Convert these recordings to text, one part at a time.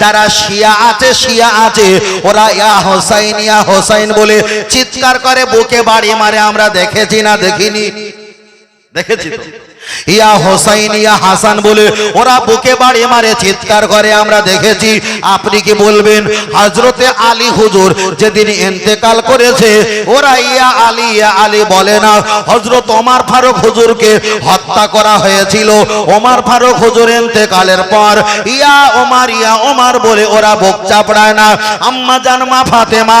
যারা শিয়া আছে শিয়া আছে, ওরা ইয়া হোসাইন ইয়া হোসাইন বলে চিৎকার করে, বুকে বাড়ি মারে, আমরা দেখেছি না, দেখিনি। দেখেছি তো? ইয়া হোসাইন ইয়া হাসান বলে ওরা বুকে বাড়ি মারে চিৎকার করে আমরা দেখেছি। আপনি কি বলবেন? হজরতে আলী হুজুর যেদিন ইন্তেকাল করেছে ওরা ইয়া আলী ইয়া আলী বলে না হজরত ওমার ফারুক হুজুরকে হত্যা করা হয়েছিল। ওমার ফারুক হুজুর ইন্তেকালের পর ইয়া ওমার ইয়া ওমার বলে ওরা বুক চাপড়ায় না। আম্মা জান মা ফাতেমা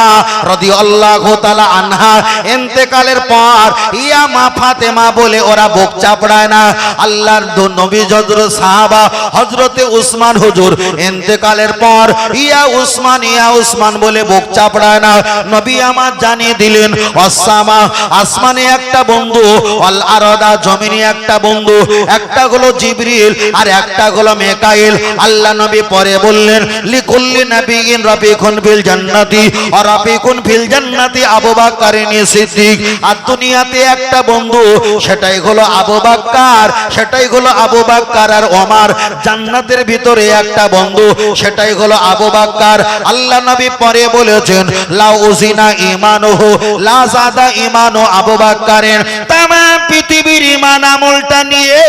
রাদিয়াল্লাহু তাআলা আনহা ইন্তেকালের পর ইয়া মা ফাতেমা বলে ওরা বুক চাপড়ায় না। আল্লাহর নবী হযরত সাহাবা, হযরতে উসমান হুজুর, ইন্তেকালের পর ইয়া উসমান ইয়া উসমান বলে বুক চাপড়ায় না। নবী আমার জানিয়ে দিলেন অসামা আসমানে একটা বন্ধু অল আরদা, জমিনে একটা বন্ধু, একটা হলো জিবরিল আর একটা হলো মেকাইল। আল্লাহ নবী পরে বললেন, লিকুল্লি ফিল জান্নাতি। আর ফিল জান্নাতি আবু সিদ্দিক। আর দুনিয়াতে একটা বন্ধু, সেটাই হলো আবু সেটাই হলো আবু বাক্কার আর ওমার। জান্নাতের ভিতরে একটা বন্ধু, সেটাই হলো আবু বাক্কার। আল্লাহ নবী পরে বলেছেন, লাউজিনা উজিনা লাযাদা ইমানু আবু বাক্কারের। তাম পৃথিবীর ঈমান আমলটা নিয়ে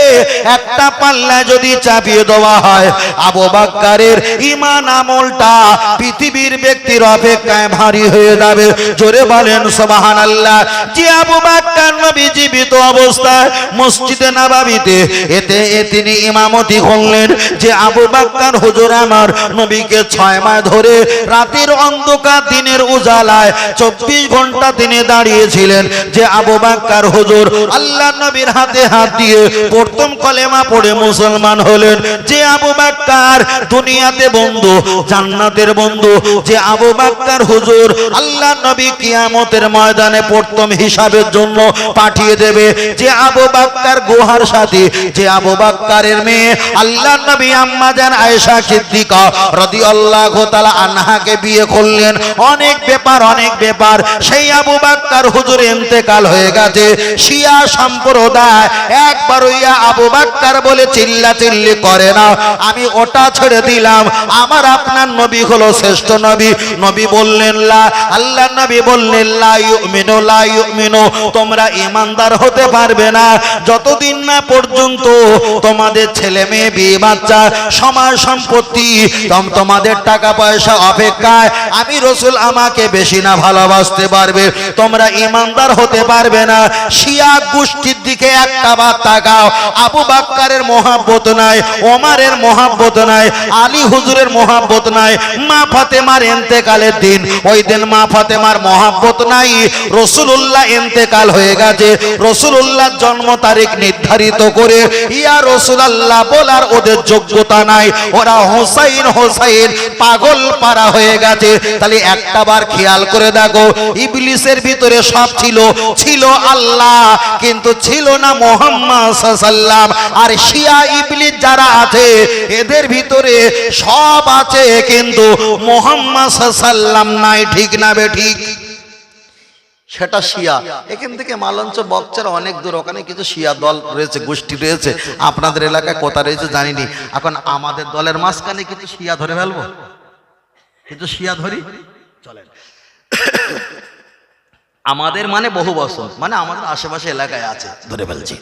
একটা পাল্লা যদি চাপিয়ে দেওয়া হয়, আবু বকরের ঈমান আমলটা পৃথিবীর ব্যক্তির অপেক্ষায় ভারী হয়ে যাবে। জোরে বলেন, সুবহানাল্লাহ। যে আবু বকর নবী জীবিত অবস্থায় মসজিদে নববীতে, এতে তিনি ইমামতি করলেন। যে আবু বকর হুজুর আমার নবীকে ছয় মাস ধরে রাতের অন্ধকার দিনের উজালায় চব্বিশ ঘণ্টা তিনি দাঁড়িয়েছিলেন। যে আবু বকর হুজুর, আল্লাহ নবীর হাতে হাত দিয়ে প্রথম কলেমা পড়ে মুসলমান হলেন। যে আবু বকর দুনিয়াতে বন্ধু, জান্নাতের বন্ধু, যে আবু বকর হুজুর আল্লাহ নবী কিয়ামতের ময়দানে প্রথম হিসাবের জন্য পাঠিয়ে দেবে। যে আবু বকর গুহার সাথে, যে আবু বকরের মেয়ে আল্লাহ নবী আম্মা জান আয়েশা সিদ্দিকা রাদিয়াল্লাহু তাআলা আনহাকে বিয়ে করলেন। অনেক ব্যাপার অনেক ব্যাপার। সেই আবু বকর হুজুর ইন্তেকাল হয়ে গেছে। শিয়া সম্প্রদায় একবার ইয়া আবু বকর বলে চিল্লা চিল্লি করে না। আমি ওটা ছেড়ে দিলাম। আমার আপনার নবী হলো শ্রেষ্ঠ নবী। নবী বললেন আল্লাহ নবী বললেন তোমরা ইমানদার হতে পারবে না। যতদিন না পর্যন্ত তোমাদের ছেলে মেয়ে, বিয়ে বাচ্চা, সমাজ সম্পত্তি তোমাদের টাকা পয়সা অপেক্ষায়, আমি রসুল আমাকে বেশি না ভালোবাসতে পারবে। তোমরা ইমানদার হতে পারবে না। শিয়া গোষ্ঠীর দিকে একটা বার তাকাও। আবু বাক্কারের মহাব্বত নাই, ওমারের মহাব্বত নাই, আলী হুজুরের মহাব্বত নাই। মা ফাতেমার এন্তেকালের দিন, ওই দিন মা ফাতেমার মহাব্বত নাই। রসুলুল্লাহ এন্তেকাল হয়ে গেছে। রসুলুল্লাহ জন্ম তারিখ নির্ধারিত করে, ইয়া রসুলাল্লাহ বলার ওদের যোগ্যতা নাই। ওরা হোসাইন হোসাইন পাগল পারা হয়ে গেছে। তাহলে একটা বার খেয়াল করে দেখো, ইবলিসের ভিতরে সব ছিল ছিল আল্লাহ, কিন্তু ছিল না মোহাম্মদ আর শিয়া ইবলিস যারা আছে, এদের ভিতরে সব আছে, কিন্তু মোহাম্মদ সাল্লাম নাই, ঠিক না বে ঠিক? সেটা শিয়া। এখান থেকে মালঞ্চ, বকচার অনেক দূর, ওখানে কিছু শিয়া দল রয়েছে, গোষ্ঠী রয়েছে। আপনাদের এলাকায় কোথা রয়েছে জানিনি। এখন আমাদের দলের মাঝখানে কিছু শিয়া ধরে ফেলব। কিছু শিয়া ধরি? চলেন। আমাদের মানে বহু বছর মানে আমাদের আশেপাশে এলাকায় আছে, ধরে ফেলছি।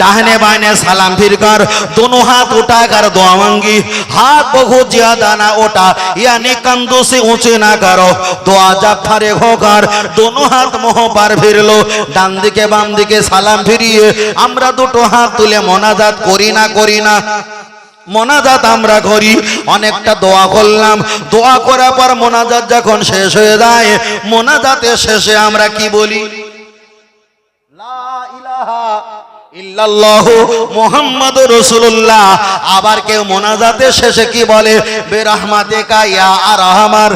ডাহনে বাইনে সালাম ফিরকার দোনো হাত ওটা কার দোয়া মাঙ্গি, হাত বহু জিয়াদা না ওটা ইয়ানি কান্দো সে উঁচে না করো, দোয়া জাফারে হোকার দোনো হাত মোহ পার ফিরলো, ডান দিকে বাম দিকে সালাম ফিরিয়ে, আমরা দুটো হাত তুলে মোনাজাত করি না করি না। মোনাজাত আমরা করি। অনেকটা দোয়া করলাম। দোয়া করার পর মোনাজাত যখন শেষ হয়ে যায়, মোনাজাতের শেষে আমরা কি বলি? মুহাম্মাদুর রাসূলুল্লাহ। আবার কেউ মোনাজাতের শেষে কি বলে? বেরাহমাতে কাইয়া আর আরহামার।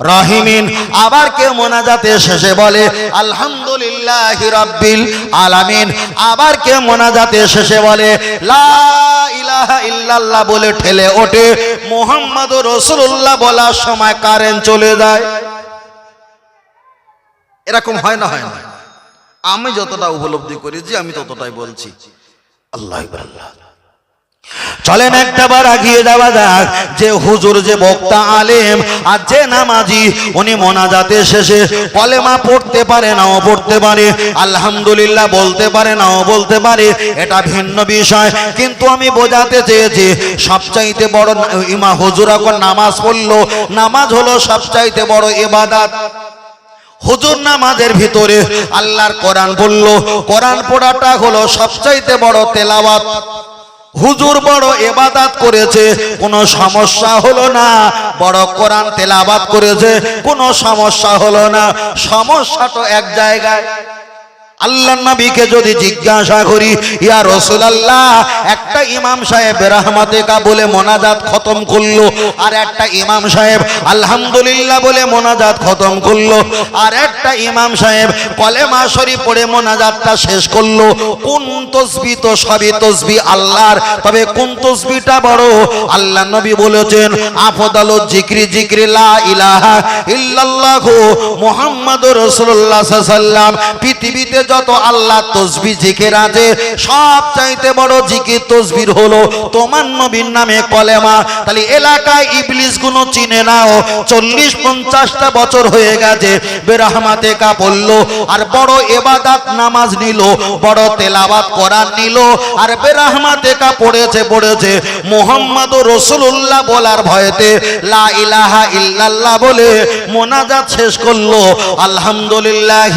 রাহিমিন। আবার কেউ মোনাজাতের শেষে বলে, আলহামদুলিল্লাহি রাব্বিল আলামিন। আবার কেউ মোনাজাতের শেষে বলে, লা ইলাহা ইল্লাল্লাহ বলে ঠেলে ওঠে। মুহাম্মাদুর রসুল্লাহ বলার সময় কারেন্ট চলে যায়। এরকম হয় না হয় না। আমি যতটা উপলব্ধি করেছি, আমি ততটাই বলছি। আল্লাহ আল্লাহ চলেন একটা বার আগিয়ে যাওয়া যাক, যে হুজুর, যে বক্তা আলেম আর যে নামাজি, উনি মোনাজাতে শেষে কলেমা পড়তে পারে নাও পড়তে পারে, আলহামদুলিল্লাহ বলতে পারে নাও বলতে পারে, এটা ভিন্ন বিষয়। কিন্তু আমি বোঝাতে চেয়েছি, সবচাইতে বড় ইমা হুজুর এখন নামাজ পড়ল, নামাজ হলো সবচাইতে বড় ইবাদাত। হুজুর নামাজের ভিতরে আল্লাহর কোরআন বলল, কোরআন পড়াটা হলো সবচাইতে বড় তেলাওয়াত। হুজুর বড় এবাদাত করেছে, কোনো সমস্যা হলো না। বড় কোরআন তেলাবাদ করেছে, কোনো সমস্যা হলো না। সমস্যা তো এক জায়গায়। আল্লাহ নবীকে যদি জিজ্ঞাসা করি, ইয়া রসুলাল্লাহ, একটা ইমাম সাহেব রাহমাতে কা বলে মোনাজাত খতম করল, আর একটা ইমাম সাহেব আলহামদুলিল্লাহ বলে মোনাজাত খতম করল, আর একটা ইমাম সাহেব কলেমা শরীফ পড়ে মোনাজাতটা শেষ করল, কোন তসবি তো সবই তসবি আল্লাহর, তবে কোন তসবিটা বড়? আল্লাহ নবী বলেছেন, আফদালু জিক্রি জিক্রি লা ইলাহা ইল্লাল্লাহু, মুহাম্মাদুর রাসূলুল্লাহ সাল্লাল্লাহু আলাইহি পৃথিবীতে যত আল্লাহ তসবি জিকির আছে, সব চাইতে বড় জিকির তসবির হলো তোমার নবীর নামে কলেমা। তাহলে এলাকায় ইবলিসগুলো চিনে নাও, চল্লিশ পঞ্চাশটা বছর হয়ে গেছে, বেরহমাতে কা পড়ল আর বড় এবাদাত নামাজ নিল, বড় তেলাবাত করার নিল, আর বেরহমাতে কা পড়েছে পড়েছে মোহাম্মদ রসুল্লাহ বলার ভয়েতে, লা ইলাহা ইল্লাল্লাহ বলে মোনাজাত শেষ করল। আলহামদুলিল্লাহ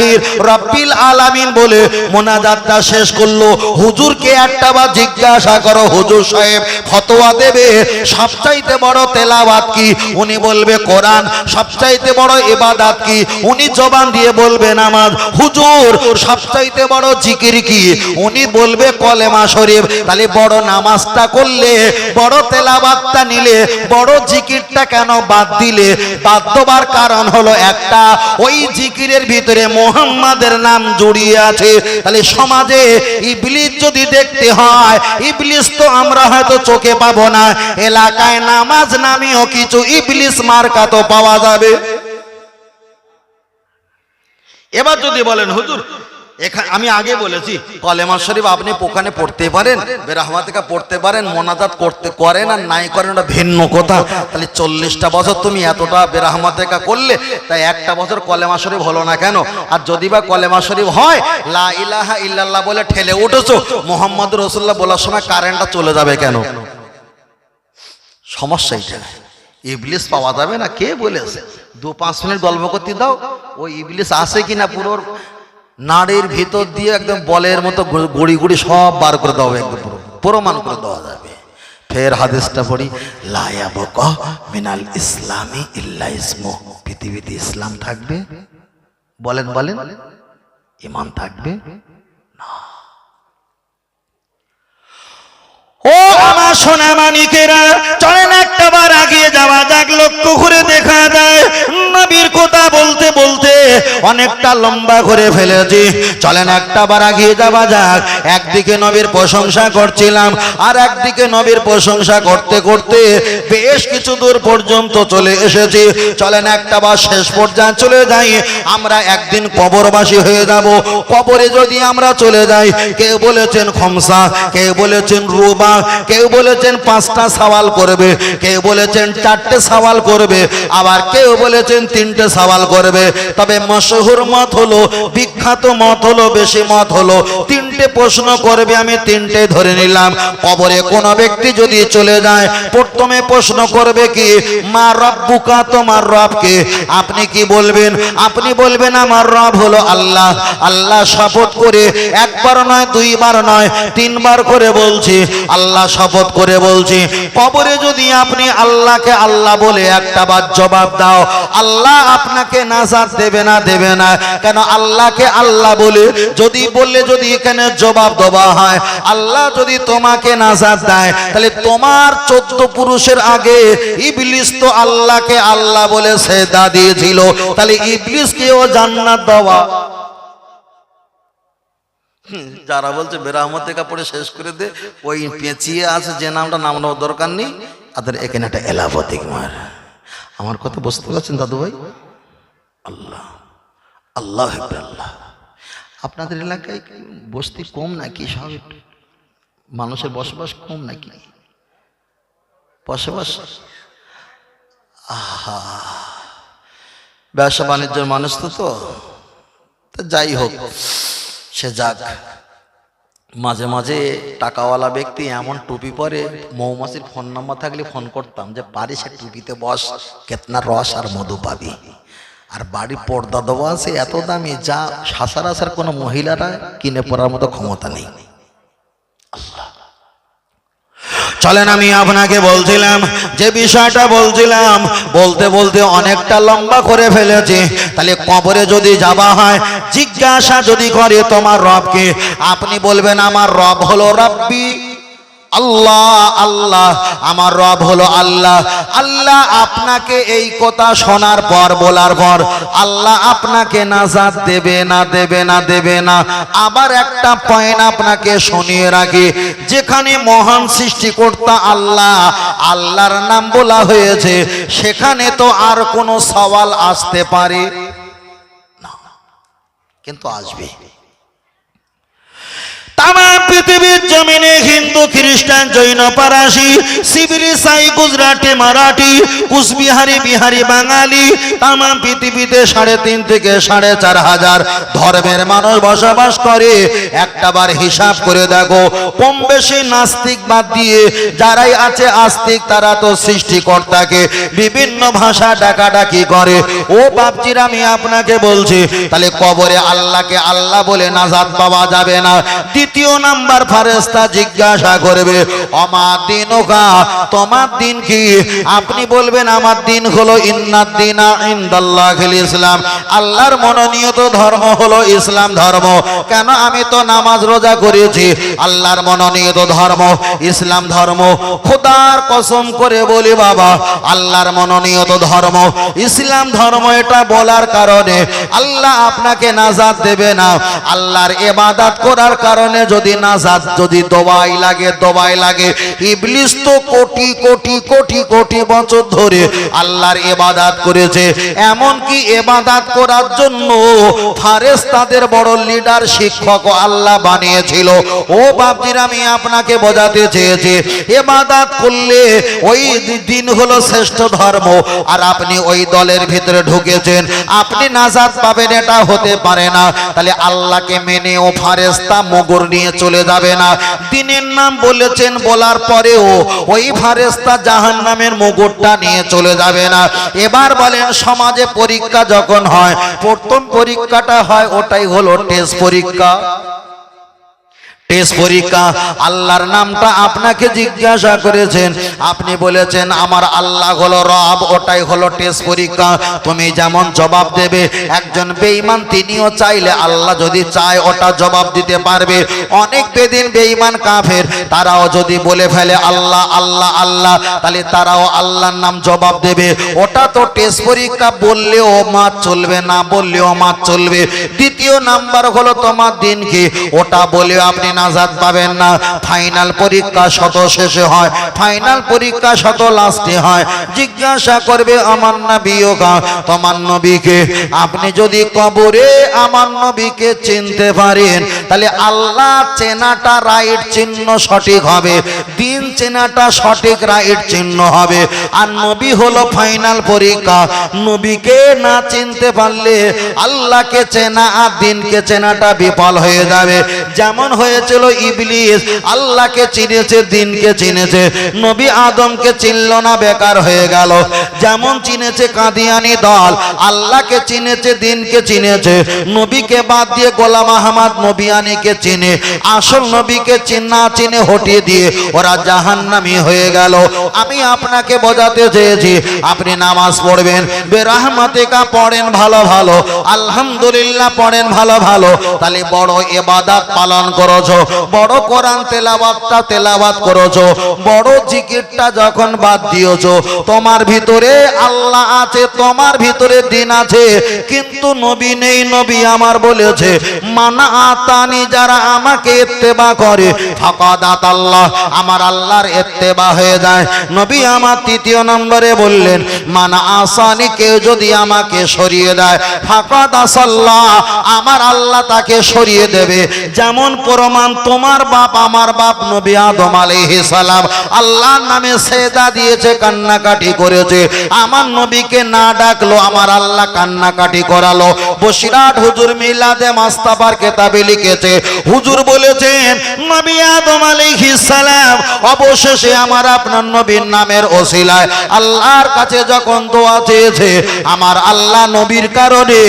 রব্বিল আলামিন। বলে মোনাজাতটা শেষ করল। হুজুরকে একটা বা জিজ্ঞাসা করো, হুজুর সাহেব, ফতোয়া দেবে? সবচাইতে বড় তেলাওয়াত কি? উনি বলবে, কোরআন। সবচাইতে বড় ইবাদাত কি? উনি জবান দিয়ে বলবে নামাজ হুজুর, সবচাইতে বড় জিকির কি? উনি বলবে, কলেমা শরীফ। তাহলে বড় নামাজটা করলে, বড় তেলাবাতটা নিলে, বড় জিকিরটা কেন বাদ দিলে? বাদ দেবার কারণ হলো একটা, ওই জিকিরের ভিতরে মোহাম্মদের নাম জড়িয়ে আছে, তাহলে সমাজে ইবলিস যদি দেখতে হয়, ইবলিস তো আমরা হয়তো চোখে পাবো না। এলাকায় নামাজ নামিও কিছু ইবলিস মার্কা তো পাওয়া যাবে। এবার যদি বলেন, হুজুর এখানে আমি আগে বলেছি কলেমা শরীফ আপনি ওখানে পড়তে পারেন বেরহমাতিকা পড়তে পারেন, মোনাজাত করতে করেন আর নাই করেন, ওটা ভিন্ন কথা। তাহলে চল্লিশটা বছর তুমি এতটা বেরহমাতিকা করলে, তাই একটা বছর কলেমা শরীফ হলো না কেন? আর যদি বা কলেমা শরীফ হয়, লা ইলাহা ইল্লাল্লাহ বলে ঠেলে উঠেছো, মোহাম্মদ রসুল্লাহ বলার সময় কারেন্টটা চলে যাবে কেন? সমস্যা এটা ইবলিস পাওয়া যাবে না, কে বলেছে? দু পাঁচ মিনিট গল্প করতে দাও ওই ইবলিস আসে কিনা পুরো নাড়ির ভিতর দিয়ে একদম বলের মতো গুড়ি গুড়ি সব বার করে দেওয়া হবে একদম পুরো, প্রমাণ করে দেওয়া যাবে। ফের হাদিসটা পড়ি লায়াবক মিনাল ইসলামী ইল্লা ইসমু। পৃথিবীতে ইসলাম থাকবে? বলেন বলেন। ইমান থাকবে? ও আমার সোনা মানিকেরা চলেন একটা বার আগিয়ে যাওয়া যাক, লক্ষ্য করে অনেকটা লম্বা করে ফেলেছি। চলেন একটা বার আগিয়ে যাওয়া যাক। একদিকে নবীর প্রশংসা করছিলাম, আর একদিকে নবীর প্রশংসা করতে করতে বেশ কিছু দূর পর্যন্ত চলে এসেছি। চলেন একটা বার শেষ পর্যায়ে চলে যাই। আমরা একদিন কবরবাসী হয়ে যাব। কবরে যদি আমরা চলে যাই, কেউ বলেছেন খমসা, কেউ বলেছেন রুবা, কেউ বলেছেন পাঁচটা সওয়াল করবে, কেউ বলেছেন চারটে সওয়াল করবে, আবার কেউ বলেছেন তিনটে সওয়াল করবে। তবে মশহুর মত হলো, বিখ্যাত মত হলো, বেশি মত হলো। তিনটে প্রশ্ন করবে, আমি তিনটে ধরে নিলাম। কবরে কোনো ব্যক্তি যদি চলে যায়, প্রথমে প্রশ্ন করবে কি, মা রব্বুকা, তোমার রবকে আপনি কি বলবেন? আপনি বলবেন, আমার রব হলো আল্লাহ। আল্লাহ শপথ করে, একবার নয়, দুইবার নয়, তিনবার করে বলছি, আল্লাহ শপথ করে বলছি, কবরে যদি আপনি আল্লাহকে আল্লাহ বলে একটা বার জবাব দাও, আল্লাহ আপনাকে নাজাত দেবে না। দেবে না। কেন আল্লাহকে আল্লাহ বলে, যদি বললে যদি এখানে জবাব দেওয়া হয়, আল্লাহ যদি তোমাকে নাজাত দেয়, তাহলে তোমার চোদ্দ পুরুষের আগে ইবলিস তো আল্লাহকে আল্লাহ বলে সেদা দিয়েছিল। তাহলে ইবলিসকেও জান্নাত দেওয়া? যারা বলছে বেরামতে কাপড়ে শেষ করে দে, ওই পেঁচিয়ে আছে, যে নামটা নাম নেওয়ার দরকার নেই, তাদের এখানে একটা এলাপতিক মার। আমার কথা বুঝতে পারছেন দাদু ভাই আল্লাহ। আল্লাহ আল্লাহ। আপনাদের এলাকায় বস্তি কম নাকি? সব মানুষের বসবাস কম নাকি? বসে বসে আহা। ব্যবসা বাণিজ্যের মানুষ তো তো। যাই হোক, সে যাক। মাঝে মাঝে টাকাওয়ালা ব্যক্তি এমন টুপি পরে মৌমাছির ফোন নাম্বার থাকলে ফোন করতাম যে পারিস টুপিতে বস, কেতনা রস আর মধু পাবি। আর বাড়ি পর্দা দেওয়া আছে, এত দামি, যা সচরাচর কোনো মহিলারা কিনে পড়ার মতো ক্ষমতা নেই। চলেন আমি আপনাকে বলছিলাম, যে বিষয়টা বলছিলাম, বলতে বলতে অনেকটা লম্বা করে ফেলেছি। তাহলে কবরে যদি যাওয়া হয়, জিজ্ঞাসা যদি করে তোমার রবকে, আপনি বলবেন, আমার রব হলো রব্বি। আল্লাহ আল্লাহ, আমার রব হলো আল্লাহ। আল্লাহ আপনাকে এই কথা শোনার পর, বলার পর, আল্লাহ আপনাকে নাজাত দেবে না দেবে না দেবে না। আবার একটা পয়েন্ট আপনাকে শুনিয়ে রাখি, যেখানে মহান সৃষ্টিকর্তা আল্লাহ, আল্লাহর নাম বলা হয়েছে, সেখানে তো আর কোনো সওয়াল আসতে পারে? না, কিন্তু আসবে। তাম পৃথিবীর জমিনে হিন্দু, খ্রিস্টান, জৈন পারাসি শিবিরি সাই, গুজরাটি, মারাঠি, কুচবিহারি, বিহারি, বাঙালি তাম পৃথিবীতে সাড়ে তিন থেকে সাড়ে চার হাজার ধর্মের মানুষ বসবাস করে। একটা বার হিসাব করে দেখো, কম বেশি নাস্তিক বাদ দিয়ে যারাই আছে আস্তিক, তারা তো সৃষ্টিকর্তাকে বিভিন্ন ভাষা ডাকাডাকি করে। ও বাপজির, আমি আপনাকে বলছি, তাহলে কবরে আল্লাহকে আল্লাহ বলে নাজাদ পাওয়া যাবে না। দ্বিতীয় নাম্বার ফারেস্তা জিজ্ঞাসা করবে, আমার দিন ওকা তোমার দিন কি? আপনি বলবেন, আমার দিন হলো ইন্নাদ দিন ইন্দাল্লাহ ইসলাম। আল্লাহর মনোনীত ধর্ম হলো ইসলাম ধর্ম। কেন আমি তো নামাজ রোজা করেছি? আল্লাহর মনোনীত ধর্ম, ইসলাম ধর্ম। খোদার কসম করে বলি বাবা, আল্লাহর মনোনীত ধর্ম, ইসলাম ধর্ম এটা বলার কারণে আল্লাহ আপনাকে নাজাদ দেবে না। আল্লাহর এবাদাত করার কারণে যদি নাজাদ যদি দবাই লাগে দবাই লাগে, ইবলিস তো কোটি কোটি কোটি কোটি বছর ধরে আল্লাহর এবাদাত করেছে। এমন কি এবাদাত করার জন্য ফারেস তাদের বড় লিডার, শিক্ষক আল্লাহ বানিয়েছিল। ও বাপজির, আমি আপনাকে বোঝাতে চেয়েছি এবাদাত করলে ওই দিন হলো শ্রেষ্ঠ ধর্ম। আর আপনি ওই দলের ভিতরে ঢুকেছেন। আপনি নাজাদ পাবেন, এটা হতে পারে না। তাহলে আল্লাহকে মেনে ও ফারেস্তা মগর নিয়ে চলে যাবে না। দিনের নাম বলেছেন, বলার পরেও ওই ফারেস্তা জাহান নামের মুগুরটা নিয়ে চলে যাবে না। এবার বলেন, সমাজে পরীক্ষা যখন হয়, প্রথম পরীক্ষাটা হয়, ওটাই হলো টেস্ট পরীক্ষা। টেস্ট পরীক্ষা, আল্লাহর নামটা আপনাকে জিজ্ঞাসা করেছেন। আপনি বলেছেন, আমার আল্লাহ হলো রব, ওটাই হলো টেস্ট পরীক্ষা। তুমি যেমন জবাব দেবে, একজন বেঈমান তিনিও চাইলে আল্লাহ যদি চায়, ওটা জবাব দিতে পারবে। অনেক বেদিন বেঈমান কাফের, তারাও যদি বলে ফেলে, আল্লাহ আল্লাহ আল্লাহ, তাহলে তারাও আল্লাহর নাম জবাব দেবে। ওটা তো টেস্ট পরীক্ষা, বললেও মাত চলবে, না বললেও মাত চলবে। দ্বিতীয় নাম্বার হলো তোমার দিনকে। ওটা বলেও আপনি নাজাদ পাবেন না। ফাইনাল পরীক্ষা শত শেষে হয়। ফাইনাল পরীক্ষা শত লাস্টে হয়। জিজ্ঞাসা করবে, আমার নবীকা তোমার নবীকে আপনি যদি কবরে আমার নবীকে চিনতে পারেন, তাহলে আল্লাহ চেনাটা রাইট চিহ্ন সঠিক হবে। দিন চেনাটা সঠিক রাইট চিহ্ন হবে। আর নবী হলো ফাইনাল পরীক্ষা। নবীকে না চিনতে পারলে আল্লাহকে চেনা আর দিনকে চেনাটা বিফল হয়ে যাবে। যেমন হয়েছিল ইবলিস। আল্লাহকে চিনেছে, দিনকে চিনেছে। নবী আদমকে চিনল না, বেকার হয়ে গেল। যেমন চিনেছে কাদিয়ানি দল, আল্লাহকে চিনেছে, দিনকে চিনেছে। নবীকে বাদ দিয়ে গোলাম আহমদ নবিয়ানিকে চিনে। আসল নবীকে চিনা চিনে হটিয়ে দিয়ে ওরা জাহান্নামি হয়ে গেল। আমি আপনাকে বোঝাতে চেয়েছি, আপনি নামাজ পড়বেন। বেরাহমাতিকা পড়েন ভালো ভালো। আলহামদুলিল্লাহ পড়েন ভালো ভালো। তাহলে বড় এবাদাত পালন করেছ। বড় কোরআন তেলাওয়াতটা তেলাওয়াত করেছ, বড় জিকিরটা যখন বাদ দিয়েছ, তোমার ভিতরে আল্লাহ আছে, তোমার ভিতরে দিন আছে, কিন্তু নবী নেই, নবী আমার বলেছে, মানা আতানি যারা আমাকে ইত্তেবা করে ফাকাদাত আল্লাহ আমার আল্লাহর ইত্তেবা হয়ে যায়। নবী আমার তৃতীয় নম্বরে বললেন, মানা আসানি কেউ যদি আমাকে সরিয়ে দেয়, ফাকাদ আসাল্লাহ, আমার আল্লাহ তাকে সরিয়ে দেবে। যেমন প্রমাণ প্রমাণ তোমার বাপ আমার বাপ নবী আদম আলাইহিস সালাম। আল্লাহর নামে সেদা দিয়েছে, কান্নাকাটি করেছে। আমার নবীকে না ডাকলো, আমার আল্লাহ কান্নাকাটি করালো। বসিরাট হুজুর মিলাদে মাস্তাবার কেতাবে লিখেছে। হুজুর বলেছেন, নবী আদম আলাইহিস সালাম, অবশেষে আমার আপনার নবীর নামের ওসিলায় আল্লাহর কাছে যখন দোয়া চেয়েছে, আমার আল্লাহ নবীর কারণে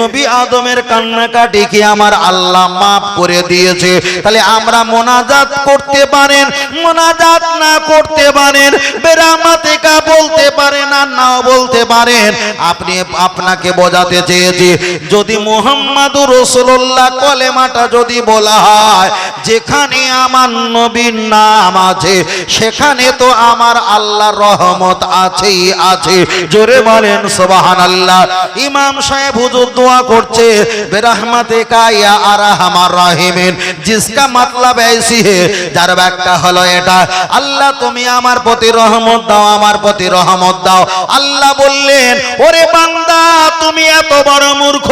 নবী আদমের কান্নাকাটি কি আমার আল্লাহ মাফ করে দিয়েছে? তাহলে আমরা মোনাজাত করতে পারেন, মোনাজাত না করতে পারেন বেরামাতিকা বলতে পারেন আর নাও বলতে পারেন, আপনি আপনাকে বোঝাতে চেয়েছি যদি মোহাম্মদুর রসুল্লাহ কলেমাটা যদি বলা হয়, যেখানে আমার নবীর নাম আছে, সেখানে তো আমার আল্লাহ রহমত আছেই আছে জোরে বলেন সোবাহান আল্লাহ ইমাম সাহেব হুজুর দোয়া করছে, বেরাহমাতে কাইয়া আর আমার রাহিমেন। জিসকা মাতলাব এইসি হে, যার ব্যাগটা হলো এটা, আল্লাহ তুমি আমার প্রতি রহমত দাও, আমার প্রতি রহমত দাও। আল্লাহ বললেন, ওরে বান্দা, তুমি এত বড় মূর্খ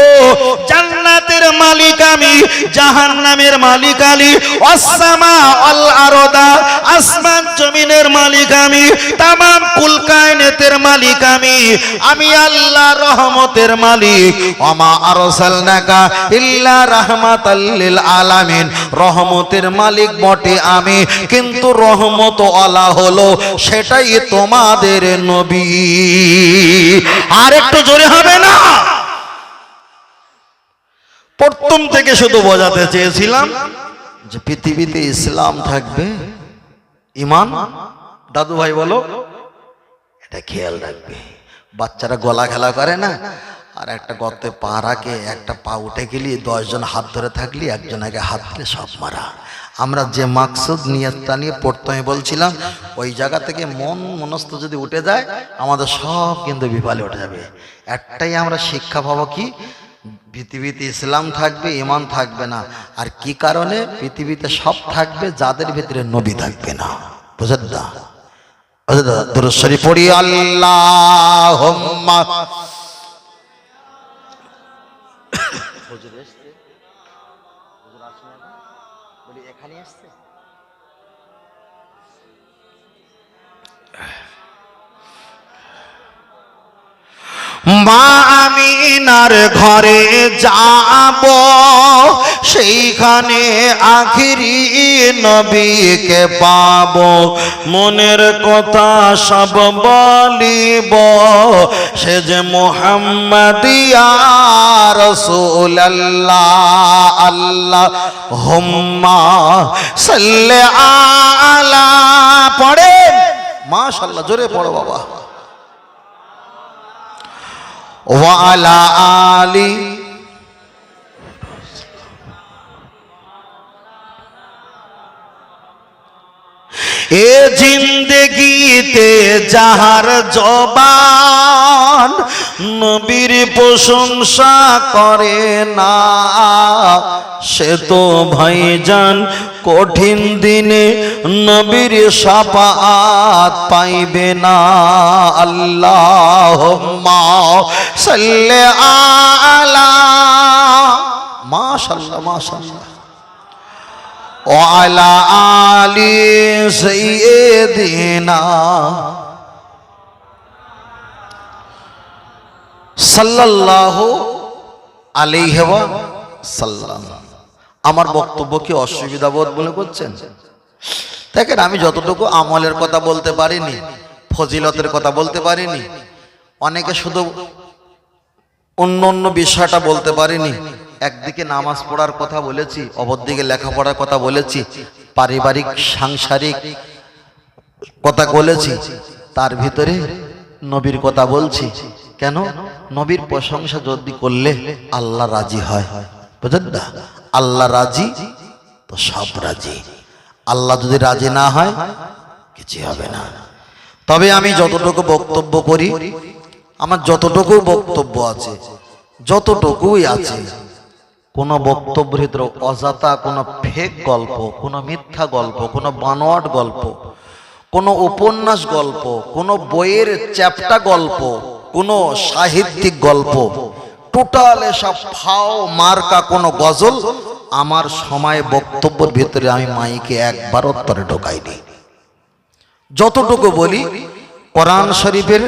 জান্নাতের মালিক আমি, জাহান্নামের মালিক আলী। অসামা আল আরদা আসমান জমিনের মালিক আমি, তামাম কুল কায়নাতের মালিক আমি। আমি আল্লাহ রহমতের মালিক। ওমা আরসালনাকা ইল্লা রাহমাতাল লিল আলামিন। রহমতের মালিক বটে আমি, কিন্তু রহমত আলা হলো সেটাই তোমাদের নবী। আর একটু জোরে হবে না? প্রথম থেকে শুধু বোঝাতে চেয়েছিলাম যে পৃথিবীতে ইসলাম থাকবে। ইমান? দাদু ভাই বলো, এটা খেয়াল রাখবে। বাচ্চারা গলা খেলা করে না। আর একটা গর্তে পা রাখে, একটা পা উঠে গেলি, দশজন হাত ধরে থাকলি, একজন আগে হাত ধরে সব মারা। আমরা যে মাকসুদ নিয়তটা নিয়ে প্রথমে বলছিলাম, ওই জায়গা থেকে মন মনস্থ যদি উঠে যায়, আমাদের সব কিন্তু বিফলে উঠে যাবে। একটাই আমরা শিক্ষা পাবো কি? পৃথিবীতে ইসলাম থাকবে ইমান থাকবে না। আর কি কারণে? পৃথিবীতে সব থাকবে, যাদের ভিতরে নবী থাকবে না। বুঝলেন না? আল্লাহ মা আমিনার ঘরে যাব। সেইখানে আখিরি নবীকে পাব। মনের কথা সব বলিব। সে যে মোহাম্মদিয়া রসুল্লাহ আল্লাহ আল্লাহ হুম্মা সাল্লে আলা। পড়ে মাশাল্লাহ জোরে পড়ো বাবা। আলী এ জিন্দগিতে যাহার জবান নবীর প্রশংসা করে না সে তো ভাইজান কঠিন দিনে নবীর সাপাত পাইবে না। আল্লাহ সাল্লে আলা মাশাল্লাহ মাশাল্লাহ। ওয়ালা আলি সাইয়্যিদিনা সাল্লাল্লাহু আলাইহি ওয়া সাল্লাম আমার বক্তব্য কি অসুবিধা বোধ বলে করছেন? দেখেন, আমি যতটুকু আমলের কথা বলতে পারিনি, ফজিলতের কথা বলতে পারিনি, অনেকে শুধু অন্য অন্য বিষয়টা বলতে পারিনি, একদিকে নামাজ পড়ার কথা বলেছি, অপরদিকে লেখাপড়ার কথা বলেছি, পারিবারিক, সাংসারিক কথা বলেছি, তার ভিতরে নবীর কথা বলছি। কেন? নবীর প্রশংসা যদি করলে আল্লাহ রাজি হয়। বুঝলেন না? আল্লাহ রাজি, তো সব রাজি। আল্লাহ যদি রাজি না হয় কিছু হবে না। তবে আমি যতটুকু বক্তব্য করি, আমার যতটুকু বক্তব্য আছে, যতটুকুই আছে, কোন বক্তব্যের ভিতরে অজাতা কোনো ফেক গল্প, কোনো মিথ্যা গল্প, কোনো বানোয়াট গল্প, কোনো উপন্যাস গল্প, কোনো বইয়ের চ্যাপ্টা গল্প, কোনো সাহিত্যিক গল্প টোটাল এসব ফাও, মার্কা কোনো গজল, আমার সময় বক্তব্যের ভিতরে আমি মাইকে একবার উত্তরে ঢোকাইনি। যতটুকু বলি, কোরআন শরীফের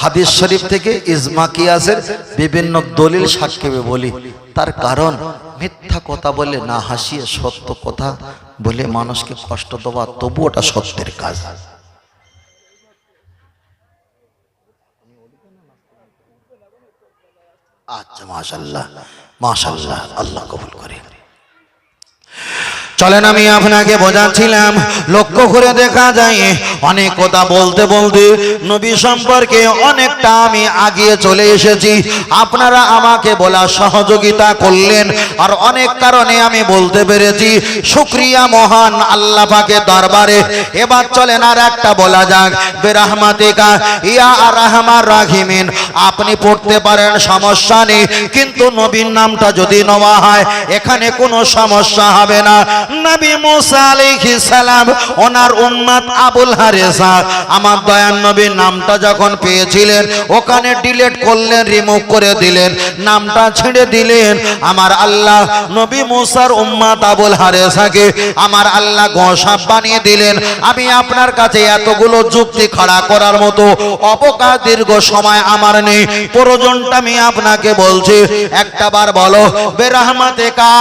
হাদিস শরীফ থেকে ইজমা কিয়াসের বিভিন্ন দলিল সাক্ষেপে বলি, তার কারণ মিথ্যা কথা বলে না হাসিয়ে সত্য কথা বলে মানুষকে কষ্ট দেওয়া তবু ওটা সত্যের কাজ। আচ্ছা মাশাল্লাহ মাশাল্লাহ আল্লাহ কবুল করে। চলেন, আমি আপনাকে বোঝাচ্ছিলাম। লক্ষ্য করে দেখা যায়, অনেক কথা বলতে বলতে নবী সম্পর্কে অনেকটা আমি আগিয়ে চলে এসেছি। আপনারা আমাকে বলা সহযোগিতা করলেন, আর অনেক কারণে আমি বলতে পেরেছি, শুক্রিয়া মহান আল্লাহ পাকে দরবারে। এবার চলেন, আর একটা বলা যাক, বেরাহমাতিকা, ইয়া আর রহমার রাহিমিন, আপনি পড়তে পারেন, সমস্যা নেই, কিন্তু নবীর নামটা যদি নেওয়া হয়, এখানে কোনো সমস্যা হবে না। নবী মুসা আলাইহিস সালাম, ওনার উম্মত আবুল হারেসা। আমার দয়ান নবীর নামটা যখন পেয়েছিলেন, ওখানে ডিলিট করলেন রিমুভ করে দিলেন, নামটা ছেড়ে দিলেন। আমার আল্লাহ নবী মুসার উম্মত আবুল হারেসাকে আমার আল্লাহ গোসাব বানিয়ে দিলেন। আমি আপনার কাছে এতগুলো যুক্তি খাড়া করার মতো অবকাশ দীর্ঘ সময় আমার নেই। প্রয়োজনটা আমি আপনাকে বলছি। একটা বার বলো, বেরহমাতে কা,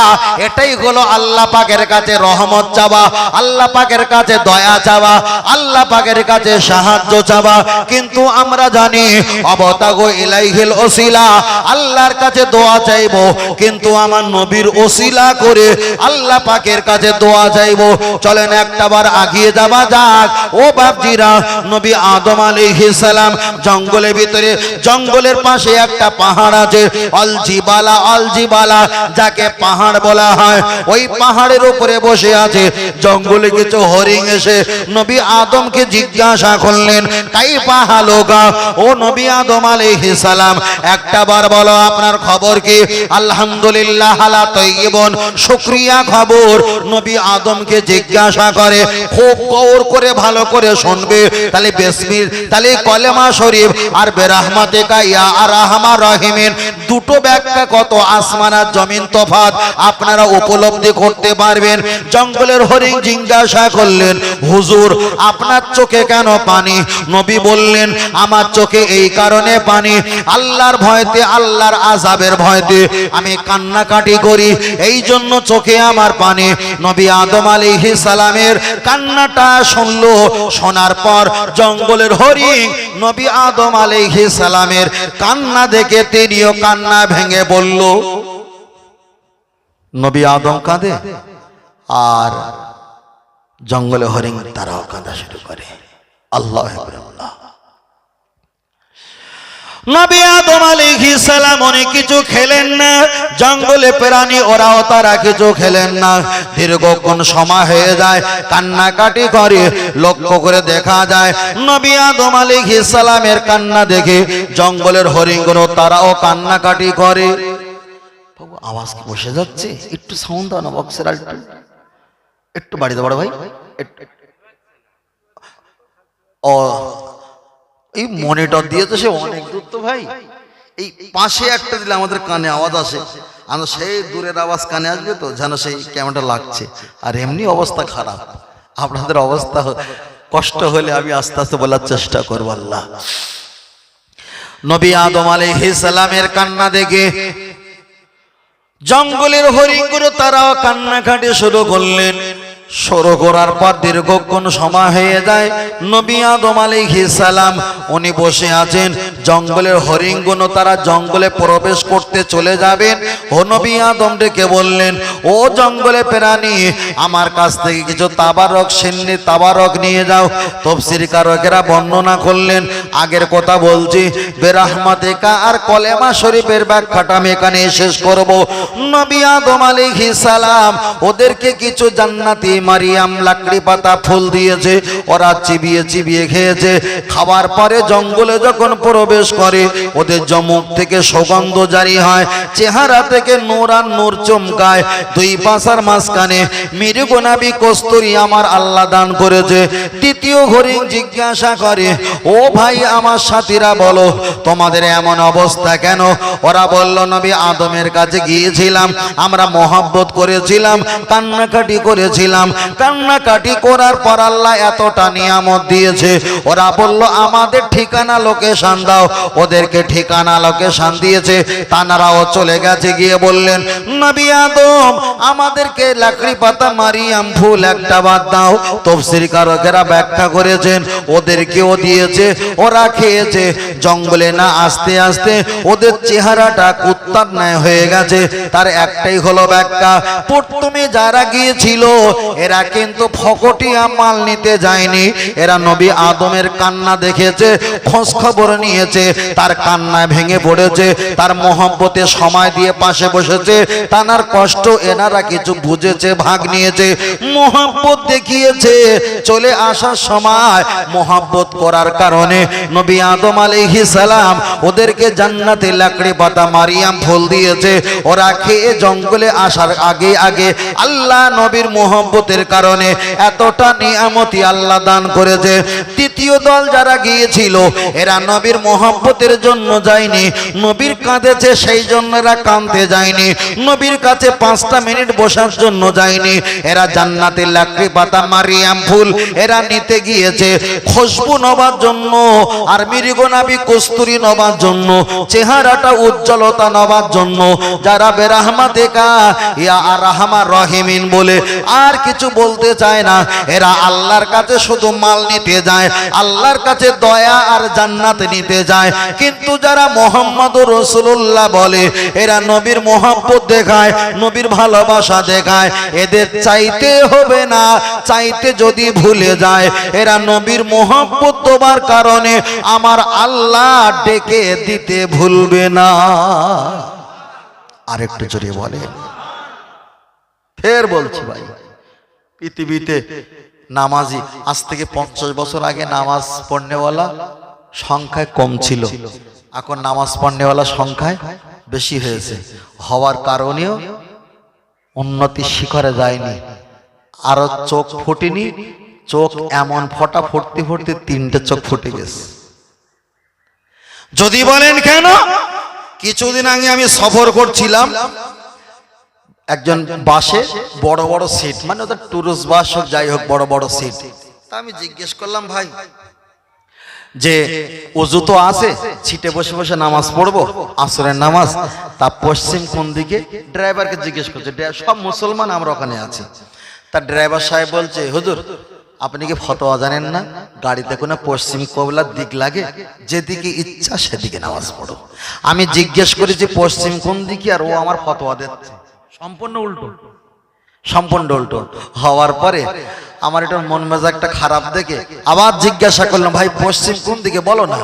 এটাই হলো আল্লাহ পাকের কাছে রহমত চাওয়া, আল্লাহ পাকের কাছে দয়া চাওয়া, আল্লাহ পাকের কাছে সাহায্য চাওয়া। কিন্তু আমরা জানি, অবতাগো ইলাইহিল ওসিলা, আল্লাহর কাছে দোয়া চাইব, কিন্তু আমার নবীর ওসিলা করে আল্লাহ পাকের কাছে দোয়া চাইব। চলেন একটাবার আগিয়ে যাওয়া যাক। ও বাপজিরা, নবী আদম আলাইহিস সালাম, জঙ্গলের ভিতরে, জঙ্গলের পাশে একটা পাহাড় আছে, অলজিবালা অলজিবালা, যাকে পাহাড় বলা হয়। ওই পাহাড়ের উপরে বসে আছে। জঙ্গলে কিছু হরিণ এসে নবী আদমকে জিজ্ঞাসা করলেন তাই পাহালোগা ও নবী আদম আলাইহিস সালাম, একটা বার বলো আপনার খবর কি? আলহামদুলিল্লাহ হালা তৈবন শুকরিয়া খবর। নবী আদমকে জিজ্ঞাসা করে, খুব গৌর করে, ভালো করে শুনবে। তাহলে বেসমির তাহলে কলেমা শরীফ, আর বেরাহমাতে কাইয়া আর রাহমা রহিমিন। দুটো ব্যাখ্যা কত আসমান আর জমিন তফাত আপনারা উপলব্ধি করতে পারবেন। জঙ্গলের হরিণ জিজ্ঞাসা করলেন, হুজুর, আপনার চোখে কেন পানি? নবী বললেন, আমার চোখে এই কারণে পানি। আল্লাহর ভয়তে, আল্লাহর আজাবের ভয়তে আমি কান্নাকাটি করি। এই জন্য চোখে আমার পানি। নবী আদম আলাইহিস সালামের কান্নাটা শুনলো। শোনার পর জঙ্গলের হরিণ নবী আদম আলাইহিস সালামের কান্না দেখে তিনিও কান্না ভেঙে বলল নবী আদম কাঁদে আর জঙ্গলে হরিণ তারাও কাঁদা শুরু করে। আল্লাহ আল্লাহ নবী আদম আলাইহিস সালাম অনেক কিছু খেলেন না। জঙ্গলে প্রাণী ওরাও তারা কিছু খেলেন না। দীর্ঘক্ষণ সময় হয়ে যায়, কান্নাকাটি করে, লক্ষ্য করে দেখা যায়, নবী আদম আলাইহিস সালামের কান্না দেখে জঙ্গলের হরিণগুলো তারাও কান্নাকাটি করে। আওয়াজ কি বসে যাচ্ছে? একটু সাউন্ড দাও না বক্সের একটু একটু বাড়িতে বড় ভাই। ও এই মনিটর দিয়ে তো সে অনেক দূর তো ভাই। এই পাশে একটা দিলে আমাদের কানে আওয়াজ আসে। আমরা সেই দূরের আওয়াজ কানে আসবে তো, যেন সেই ক্যামেরাটা লাগছে। আর এমনি অবস্থা খারাপ। আপনাদের অবস্থা কষ্ট হলে আমি আস্তে আস্তে বলার চেষ্টা করব, আল্লাহ। নবী আদম সালামের কান্না দেখে জঙ্গলের হরিণগুলো তারাও কান্নাকাটি শুরু করলেন। শুরু করার পর দীর্ঘক্ষণ সময় হয়ে যায়। নবী আদম সালাম, উনি বসে আছেন, জঙ্গলের হরিণগুলো তারা জঙ্গলে প্রবেশ করতে চলে যাবেন। ও নবী আদম ডেকে বললেন, ও জঙ্গলে প্রাণী, আমার কাছ থেকে কিছু তাবারক, সিন্নি তাবারক নিয়ে যাও। তফসির কারকেরা বর্ণনা করলেন, আগের কথা বলছি, বেরাহমাতেকা আর কলেমা শরীফের ব্যাখ্যাটা আমি এখানে শেষ করব। নবী আদম সালাম, ওদেরকে কিছু জান্নাতি মারিয়াম লাকড়ি পাতা ফুল দিয়েছে, ওরা চিবিয়ে চিবিয়ে খেয়েছে। খাবার পরে জঙ্গলে যখন প্রবেশ করে, ওদের জমুক থেকে সুগন্ধ জারি হয়, চেহারা থেকে নূর আর নূর চমকায়। দুই পাশার মাঝখানে মিরুগোনাবি কস্তুরি আমার আল্লাহ দান করেছে। তৃতীয় ঘড়ি জিজ্ঞাসা করে, ও ভাই, আমার সাথীরা, বলো, তোমাদের এমন অবস্থা কেন? ওরা বলল, নবী আদমের কাছে গিয়েছিলাম, আমরা মহাব্বত করেছিলাম, কান্নাকাটি করেছিলাম কান্নাকাটি করার পর আল্লাহ এতটা নিয়ামত দিয়েছে। ওরা বলল, আমাদের ঠিকানা লোকেশন দাও। ওদেরকে ঠিকানা লোকেশন দিয়েছে। তানারাও চলে গেছে, গিয়ে বললেন, নবী আদম, আমাদেরকে লাকড়ি পাতা মারিয়াম ফুল একটা বাদ দাও। তফসির কারকেরা ব্যাখ্যা করেছেন, ওদেরকেও দিয়েছে, ওরা খেয়েছে। জঙ্গলে না আস্তে আস্তে ওদের চেহারাটা কুত্তার ন্যায় হয়ে গেছে। তার একটাই হলো ব্যাখ্যা, প্রথমে যারা গিয়েছিল এরা কিন্তু ফকটিয়া মাল নিতে যায়নি। এরা নবী আদমের কান্না দেখেছে খোঁজ খবর নিয়েছে, তার কান্নায় ভেঙে পড়েছে, তার মহব্বতে সময় দিয়ে পাশে বসেছে, তানার কষ্ট এনারা কিছু বুঝেছে, ভাগ নিয়েছে, মহব্বত দেখিয়েছে। চলে আসার সময় মহব্বত করার কারণে নবী আদম আলাইহিস সালাম ওদেরকে জান্নাতে লাকড়ি পাতা মারিয়াম ফুল দিয়েছে। ওরা খেয়ে জঙ্গলে আসার আগে আগে আল্লাহ নবীর মোহব্বতের কারণে এতটা নিয়ামতি আল্লাহ দান করেছে। তৃতীয় দল যারা গিয়েছিল, এরা নবীর মোহাম্মতের জন্য যায়নি। নবীর কাঁদেছে, সেই জন্য এরা কাঁদতে যায়নি। নবীর কাছে পাঁচটা মিনিট বসার জন্য যায়নি। এরা জান্নাতের লাকড়ি পাতা মারিয়াম ফুল এরা নিতে গিয়েছে। খুশবু নবার জন্য, আর মিরিগোনাবি কস্তুরি নবার জন্য, চেহারাটা উজ্জ্বলতা নবার জন্য। যারা বেরাহমা দেখা ইয়া আর রাহমা রহিমিন বলে, আর কিছু বলতে চায় না। এরা আল্লাহর কাছে শুধু মাল নিতে যায়, আল্লাহর কাছে দয়া আর জান্নাত নিতে যায়। কিন্তু যারা মোহাম্মদ রসুল্লাহ বলে, এরা নবীর মোহাম্মত দেখায়, নবীর ভালোবাসা দেখায়। এদের চাইতে হবে না, চাইতে যদি ভুলে যায়, এরা নবীর মোহাম্মত তোমার কারণে আমার আল্লাহ ডেকে দিতে ভুলবে না। আরেকটু জোরে বলে ফের বলছি ভাই, পৃথিবীতে নামাজি, আজ থেকে পঞ্চাশ বছর আগে নামাজ পড়নেওয়ালা সংখ্যায় কম ছিল। এখন নামাজ পড়নেওয়ালা সংখ্যায় বেশি হয়েছে। হওয়ার কারণেও উন্নতি শিখরে যায়নি। আরও চোখ ফুটেনি, চোখ এমন ফটা ফুটতে ফুটতে তিনটে চোখ ফুটে গেছে। যদি বলেন কেন? কিছুদিন আগে আমি সফর করছিলাম একজন বাসে, বড় বড় সিট মানে ওদের টুরিস্ট বাস হোক, যাই হোক, বড় বড় সিট। তা আমি জিজ্ঞেস করলাম, ভাই যে অজু তো আছে, ছিটে বসে বসে নামাজ পড়ব, আসরের নামাজ। তা পশ্চিম কোন দিকে? ড্রাইভারকে জিজ্ঞেস করছে সব মুসলমান আমরা ওখানে আছি। তা ড্রাইভার সাহেব বলছে, হুজুর, আপনি কি ফতোয়া জানেন না? গাড়িতে কোনো পশ্চিম কবলার দিক লাগে, যেদিকে ইচ্ছা সেদিকে নামাজ পড়ো। আমি জিজ্ঞেস করি যে, পশ্চিম কোন দিকে? আর ও আমার ফতোয়া দিচ্ছে। সম্পূর্ণ উল্টো। সম্পূর্ণ উল্টো। হওয়ার পরে আমার এটার মন মেজাজটা খারাপ দেখে আবার জিজ্ঞাসা করলাম, ভাই, পশ্চিম কোন দিকে বলো না?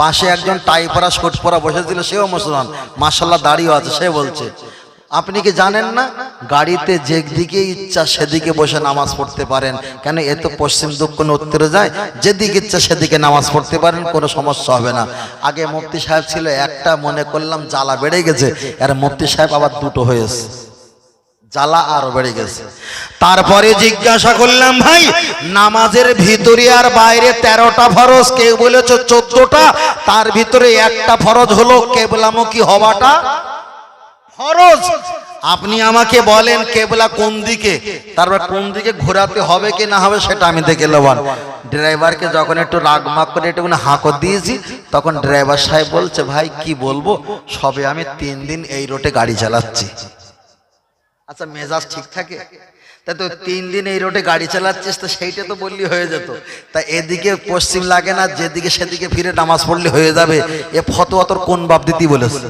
পাশে একজন টাই পরা স্কোট পরা বসেছিল, সেও মুসলমান। মাসাল্লাহ দাঁড়িয়ে আছে, সে বলছে, আপনি কি জানেন না? গাড়িতে যে দিকে ইচ্ছা সেদিকে বসে নামাজ পড়তে পারেন। কেন এ তো পশ্চিম দক্ষিণ উত্তরে যায়? যেদিকে ইচ্ছা সেদিকে নামাজ পড়তে পারেন, কোনো সমস্যা হবে না। আগে মুফতি সাহেব ছিল, একটা মনে করলাম, জ্বালা বেড়ে গেছে। আর মুফতি সাহেব আবার দুটো হয়েছে। জ্বালা আরও বেড়ে গেছে। তারপরে জিজ্ঞাসা করলাম, ভাই, নামাজের ভিতরে আর বাইরে তেরোটা ফরজ? কেউ বলেছ চোদ্দটা। তার ভিতরে একটা ফরজ হলো কেবলামুখী হওয়াটা। ফরজ? আপনি আমাকে বলেন কেবলা কোন দিকে? তারপর কোন দিকে ঘোরাতে হবে কি না হবে সেটা আমি দেখে নেবান ড্রাইভারকে যখন একটু রাগ মাগ করে একটু হাঁকর দিয়েছি, তখন ড্রাইভার সাহেব বলছে, ভাই, কি বলব? সবে আমি তিন দিন এই রোডে গাড়ি চালাচ্ছি। আচ্ছা মেজাজ ঠিক থাকে? তাই তো তিন দিন এই রোডে গাড়ি চালাচ্ছিস, তো সেইটা তো বললি হয়ে যেত। তা এদিকে পশ্চিম লাগে না, যেদিকে সেদিকে ফিরে নামাজ পড়লে হয়ে যাবে। এ ফতোয়া তোর কোন বাপ দিতি বলেছে?